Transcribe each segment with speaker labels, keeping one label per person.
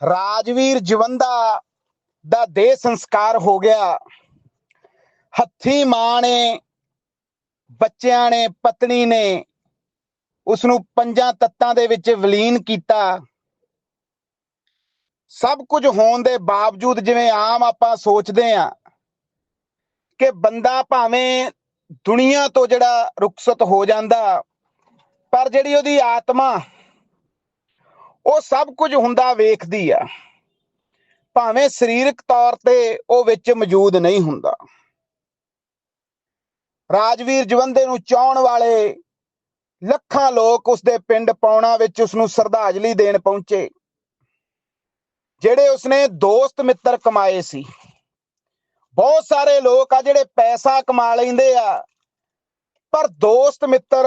Speaker 1: ਰਾਜਵੀਰ ਜਵੰਦਾ ਦਾ ਦੇਹ ਸੰਸਕਾਰ ਹੋ ਗਿਆ। ਹੱਥੀ ਮਾਂ ਨੇ, ਬੱਚਿਆਂ ਨੇ, ਪਤਨੀ ਨੇ ਉਸ ਨੂੰ ਪੰਜਾਂ ਤੱਤਾਂ ਦੇ ਵਿੱਚ ਵਿਲੀਨ ਕੀਤਾ। ਸਭ ਕੁਝ ਹੋਣ ਦੇ ਬਾਵਜੂਦ ਜਿਵੇਂ ਆਮ ਆਪਾਂ ਸੋਚਦੇ ਆ ਕਿ ਬੰਦਾ ਭਾਵੇਂ ਦੁਨੀਆ ਤੋਂ ਜਿਹੜਾ ਰੁਖਸਤ ਹੋ ਜਾਂਦਾ, ਪਰ ਜਿਹੜੀ ਉਹਦੀ ਆਤਮਾ ਉਹ ਸਭ ਕੁਝ ਹੁੰਦਾ ਵੇਖਦੀ ਆ। ਭਾਵੇਂ ਸਰੀਰਕ ਤੌਰ ਤੇ ਉਹ ਵਿੱਚ ਮੌਜੂਦ ਨਹੀਂ ਹੁੰਦਾ। ਰਾਜਵੀਰ ਜਵੰਦੇ ਨੂੰ ਚਾਹਣ ਵਾਲੇ ਲੱਖਾਂ ਲੋਕ ਉਸਦੇ ਪਿੰਡ ਪੌਣਾ ਵਿੱਚ ਉਸ ਨੂੰ ਸ਼ਰਧਾਂਜਲੀ ਦੇਣ ਪਹੁੰਚੇ, ਜਿਹੜੇ ਉਸਨੇ ਦੋਸਤ ਮਿੱਤਰ ਕਮਾਏ ਸੀ। ਬਹੁਤ ਸਾਰੇ ਲੋਕ ਆ ਜਿਹੜੇ ਪੈਸਾ ਕਮਾ ਲੈਂਦੇ ਆ, ਪਰ ਦੋਸਤ ਮਿੱਤਰ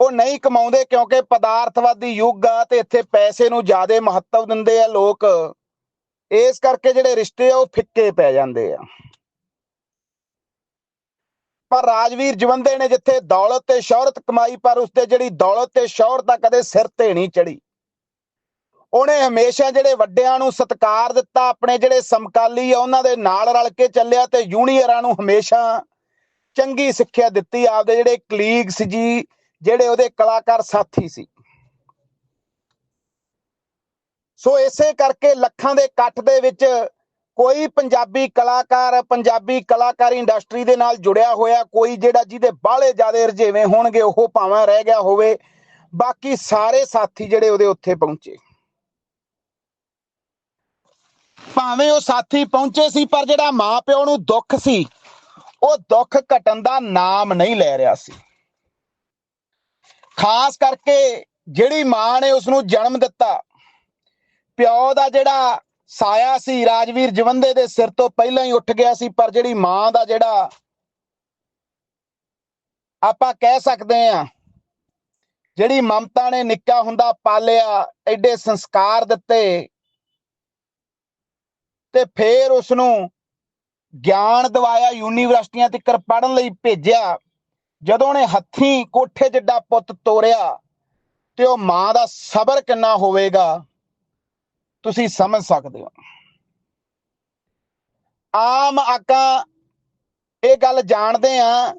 Speaker 1: ਉਹ ਨਹੀਂ ਕਮਾਉਂਦੇ ਕਿਉਂਕਿ ਪਦਾਰਥਵਾਦੀ ਯੁੱਗ ਆ ਤੇ ਇੱਥੇ ਪੈਸੇ ਨੂੰ ਜ਼ਿਆਦਾ ਮਹੱਤਵ ਦਿੰਦੇ ਆ ਲੋਕ। ਇਸ ਕਰਕੇ ਜਿਹੜੇ ਰਿਸ਼ਤੇ ਆ ਉਹ ਫਿੱਕੇ ਪੈ ਜਾਂਦੇ ਆ। ਪਰ ਰਾਜਵੀਰ ਜਵੰਦੇ ਨੇ ਜਿੱਥੇ ਦੌਲਤ ਤੇ ਸ਼ੌਹਰਤ ਕਮਾਈ, ਪਰ ਉਸਤੇ ਜਿਹੜੀ ਦੌਲਤ ਤੇ ਸ਼ੌਹਰਤ ਆ ਕਦੇ ਸਿਰ ਤੇ ਨਹੀਂ ਚੜੀ ਉਹਨੇ ਹਮੇਸ਼ਾ ਜਿਹੜੇ ਵੱਡਿਆਂ ਨੂੰ ਸਤਿਕਾਰ ਦਿੱਤਾ, ਆਪਣੇ ਜਿਹੜੇ ਸਮਕਾਲੀ ਆ, ਉਹਨਾਂ ਦੇ ਨਾਲ ਰਲ ਕੇ ਚੱਲਿਆ ਤੇ ਜੂਨੀਅਰਾਂ ਨੂੰ ਹਮੇਸ਼ਾ ਚੰਗੀ ਸਿੱਖਿਆ ਦਿੱਤੀ। ਆਪਦੇ ਜਿਹੜੇ ਕਲੀਗ ਸੀ ਜੀ ਜਿਹੜੇ ਉਹਦੇ ਕਲਾਕਾਰ ਸਾਥੀ ਸੀ। ਸੋ ਇਸੇ ਕਰਕੇ ਲੱਖਾਂ ਦੇ ਇਕੱਠ ਦੇ ਵਿੱਚ ਕੋਈ ਪੰਜਾਬੀ ਕਲਾਕਾਰ, ਪੰਜਾਬੀ ਕਲਾਕਾਰੀ ਇੰਡਸਟਰੀ ਦੇ ਨਾਲ ਜੁੜਿਆ ਹੋਇਆ, ਕੋਈ ਜਿਹੜਾ ਜਿਹਦੇ ਬਾਹਲੇ ਜ਼ਿਆਦਾ ਰਜੇਵੇਂ ਹੋਣਗੇ, ਉਹ ਭਾਵੇਂ ਰਹਿ ਗਿਆ ਹੋਵੇ। ਬਾਕੀ ਸਾਰੇ ਸਾਥੀ ਜਿਹੜੇ ਉਹਦੇ ਉੱਥੇ ਪਹੁੰਚੇ। ਭਾਵੇਂ ਉਹ ਸਾਥੀ ਪਹੁੰਚੇ ਸੀ, ਪਰ ਜਿਹੜਾ ਮਾਂ ਪਿਓ ਨੂੰ ਦੁੱਖ ਸੀ, ਉਹ ਦੁੱਖ ਘਟਣ ਦਾ ਨਾਮ ਨਹੀਂ ਲੈ ਰਿਹਾ ਸੀ। ਖਾਸ ਕਰਕੇ ਜਿਹੜੀ ਮਾਂ ਨੇ ਉਸ ਨੂੰ ਜਨਮ ਦਿੱਤਾ, ਪਿਓ ਦਾ ਜਿਹੜਾ ਸਾਇਆ ਸੀ ਰਾਜਵੀਰ ਜਵੰਦੇ ਦੇ ਸਿਰ ਤੋਂ ਪਹਿਲਾਂ ਹੀ ਉੱਠ ਗਿਆ ਸੀ, ਪਰ ਜਿਹੜੀ ਮਾਂ ਦਾ ਜਿਹੜਾ ਆਪਾਂ ਕਹਿ ਸਕਦੇ ਆ ਜਿਹੜੀ ਮਮਤਾ ਨੇ ਨਿੱਕਾ ਹੁੰਦਾ ਪਾਲਿਆ, ਐਡੇ ਸੰਸਕਾਰ ਦਿੱਤੇ ਤੇ ਫੇਰ ਉਸ ਨੂੰ ਗਿਆਨ ਦਿਵਾਇਆ, ਯੂਨੀਵਰਸਿਟੀਆਂ ਤੱਕ ਪੜਨ ਲਈ ਭੇਜਿਆ। ਜਦੋਂ ਉਹਨੇ ਹੱਥੀਂ ਕੋਠੇ ਜਿੱਡਾ ਪੁੱਤ ਤੋਰਿਆ ਤੇ ਉਹ ਮਾਂ ਦਾ ਸਬਰ ਕਿੰਨਾ ਹੋਵੇਗਾ, ਤੁਸੀਂ ਸਮਝ ਸਕਦੇ ਹੋ। ਆਮ ਆਕਾ ਇਹ ਗੱਲ ਜਾਣਦੇ ਆ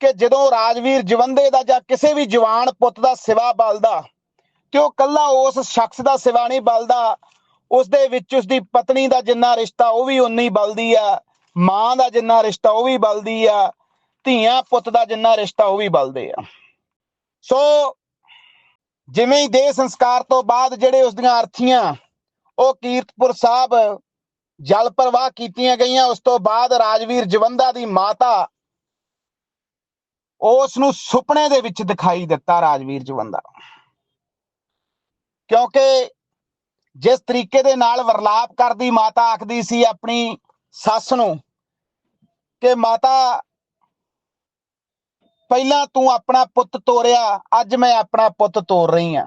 Speaker 1: ਕਿ ਜਦੋਂ ਰਾਜਵੀਰ ਜਵੰਦੇ ਦਾ ਜਾਂ ਕਿਸੇ ਵੀ ਜਵਾਨ ਪੁੱਤ ਦਾ ਸਿਵਾ ਬਲਦਾ ਤੇ ਉਹ ਕੱਲਾ ਉਸ ਸ਼ਖਸ ਦਾ ਸਿਵਾ ਨਹੀਂ ਬਲਦਾ ਉਸ ਦੇ ਵਿੱਚ ਉਸ ਦੀ ਪਤਨੀ ਦਾ ਜਿੰਨਾ ਰਿਸ਼ਤਾ ਉਹ ਵੀ ਉਨੀ ਬਲਦੀ ਆ, ਮਾਂ ਦਾ ਜਿੰਨਾ ਰਿਸ਼ਤਾ ਉਹ ਵੀ ਬਲਦੀ ਆ ਧੀਆਂ ਪੁੱਤ ਦਾ ਜਿੰਨਾ ਰਿਸ਼ਤਾ ਉਹ ਵੀ ਬਲਦੇ ਆ। ਸੋ ਜਿਵੇਂ ਹੀ ਦੇਹ ਸੰਸਕਾਰ ਤੋਂ ਬਾਅਦ ਜਿਹੜੇ ਉਸ ਦੀਆਂ ਅਰਥੀਆਂ, ਉਹ ਕੀਰਤਪੁਰ ਸਾਹਿਬ ਜਲ ਪ੍ਰਵਾਹ ਕੀਤੀਆਂ ਗਈਆਂ, ਉਸ ਤੋਂ ਬਾਅਦ ਰਾਜਵੀਰ ਜਵੰਦਾ ਦੀ ਮਾਤਾ ਉਸ ਨੂੰ ਸੁਪਨੇ ਦੇ ਵਿੱਚ ਦਿਖਾਈ ਦਿੱਤਾ ਰਾਜਵੀਰ ਜਵੰਦਾ। ਕਿਉਂਕਿ ਜਿਸ ਤਰੀਕੇ ਦੇ ਨਾਲ ਵਰਲਾਪ ਕਰਦੀ ਮਾਤਾ ਆਖਦੀ ਸੀ ਆਪਣੀ ਸੱਸ ਨੂੰ ਕਿ ਮਾਤਾ ਪਹਿਲਾਂ ਤੂੰ ਆਪਣਾ ਪੁੱਤ ਤੋਰਿਆ, ਅੱਜ ਮੈਂ ਆਪਣਾ ਪੁੱਤ ਤੋਰ ਰਹੀ ਆ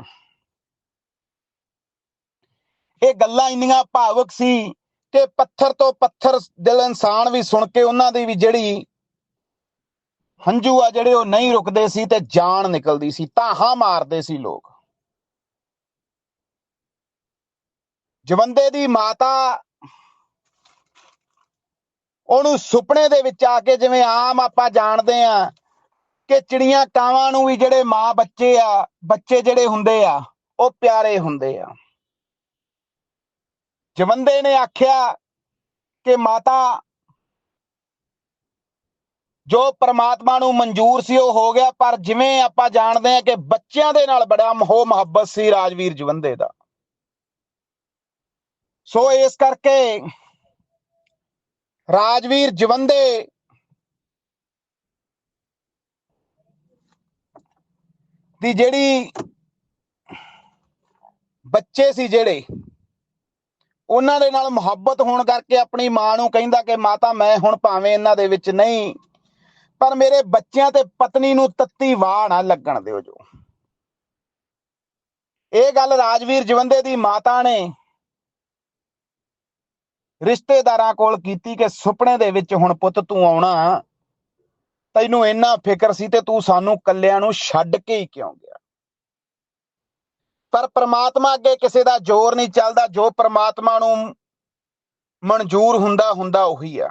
Speaker 1: ਇਹ ਗੱਲਾਂ ਇੰਨੀਆਂ ਭਾਵਕ ਸੀ ਕਿ ਪੱਥਰ ਤੋਂ ਪੱਥਰ ਦਿਲ ਇਨਸਾਨ ਵੀ ਸੁਣ ਕੇ ਉਹਨਾਂ ਦੀ ਵੀ ਜਿਹੜੀ ਹੰਝੂ ਆ ਜਿਹੜੇ ਉਹ ਨਹੀਂ ਰੁਕਦੇ ਸੀ ਤੇ ਜਾਨ ਨਿਕਲਦੀ ਸੀ, ਤਾਹਾਂ ਮਾਰਦੇ ਸੀ ਲੋਕ। ਜਵੰਦੇ ਦੀ ਮਾਤਾ ਉਹਨੂੰ ਸੁਪਨੇ ਦੇ ਵਿੱਚ ਆ ਕੇ ਜਿਵੇਂ ਆਮ ਆਪਾਂ ਜਾਣਦੇ ਆ ਕਿ ਚਿੜੀਆਂ ਕਾਵਾਂ ਨੂੰ ਵੀ ਜਿਹੜੇ ਮਾਂ ਬੱਚੇ ਆ, ਬੱਚੇ ਜਿਹੜੇ ਹੁੰਦੇ ਆ, ਉਹ ਪਿਆਰੇ ਹੁੰਦੇ ਆ। ਜਵੰਦੇ ਨੇ ਆਖਿਆ ਕਿ ਮਾਤਾ, ਜੋ ਪ੍ਰਮਾਤਮਾ ਨੂੰ ਮਨਜ਼ੂਰ ਸੀ ਉਹ ਹੋ ਗਿਆ, ਪਰ ਜਿਵੇਂ ਆਪਾਂ ਜਾਣਦੇ ਆ ਕਿ ਬੱਚਿਆਂ ਦੇ ਨਾਲ ਬੜਾ ਮੋਹ ਮੁਹੱਬਤ ਸੀ ਰਾਜਵੀਰ ਜਵੰਦੇ ਦਾ। ਸੋ ਇਸ ਕਰਕੇ ਰਾਜਵੀਰ ਜਵੰਦੇ ਦੀ ਜਿਹੜੀ ਬੱਚੇ ਸੀ ਜਿਹੜੇ, ਉਹਨਾਂ ਦੇ ਨਾਲ ਮੁਹੱਬਤ ਹੋਣ ਕਰਕੇ ਆਪਣੀ ਮਾਂ ਨੂੰ ਕਹਿੰਦਾ ਕਿ ਮਾਤਾ ਮੈਂ ਹੁਣ ਭਾਵੇਂ ਇਹਨਾਂ ਦੇ ਵਿੱਚ ਨਹੀਂ, ਪਰ ਮੇਰੇ ਬੱਚਿਆਂ ਤੇ ਪਤਨੀ ਨੂੰ ਤੱਤੀ ਵਾਹ ਨਾ ਲੱਗਣ ਦਿਓ ਜੋ। ਇਹ ਗੱਲ ਰਾਜਵੀਰ ਜਵੰਦੇ ਦੀ ਮਾਤਾ ਨੇ ਰਿਸ਼ਤੇਦਾਰਾਂ ਕੋਲ ਕੀਤੀ ਕਿ ਸੁਪਨੇ ਦੇ ਵਿੱਚ ਹੁਣ ਪੁੱਤ ਤੂੰ ਆਉਣਾ। ਤੈਨੂੰ ਇੰਨਾ ਫਿਕਰ ਸੀ ਤੇ ਤੂੰ ਸਾਨੂੰ ਕੱਲਿਆਂ ਨੂੰ ਛੱਡ ਕੇ ਹੀ ਕਿਉਂ ਗਿਆ? ਪਰ ਪ੍ਰਮਾਤਮਾ ਅੱਗੇ ਕਿਸੇ ਦਾ ਜ਼ੋਰ ਨਹੀਂ ਚੱਲਦਾ, ਜੋ ਪ੍ਰਮਾਤਮਾ ਨੂੰ ਮਨਜ਼ੂਰ ਹੁੰਦਾ ਹੁੰਦਾ ਉਹੀ ਆ।